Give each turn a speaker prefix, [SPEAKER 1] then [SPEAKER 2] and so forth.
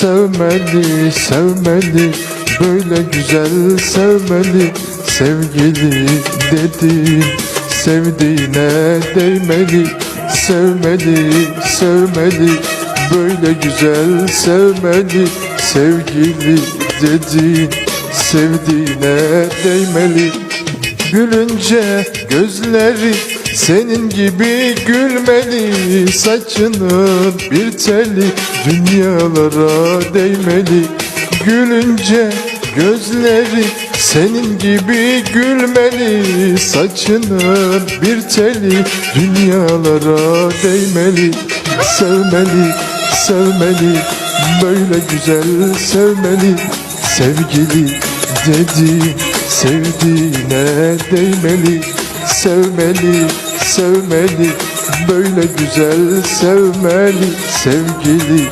[SPEAKER 1] Sevmeli, sevmeli, böyle güzel sevmeli. Sevgili dediğin sevdiğine değmeli. Sevmeli, sevmeli, böyle güzel sevmeli. Sevgili dediğin sevdiğine değmeli Gülünce gözleri senin gibi gülmeli. Saçının bir teli dünyalara değmeli. Gülünce gözleri senin gibi gülmeli. Saçının bir teli dünyalara değmeli. Sevmeli, sevmeli, böyle güzel sevmeli. Sevgili dedi sevdiğine değmeli Sevmeli, sevmeli, böyle güzel sevmeli Sevgili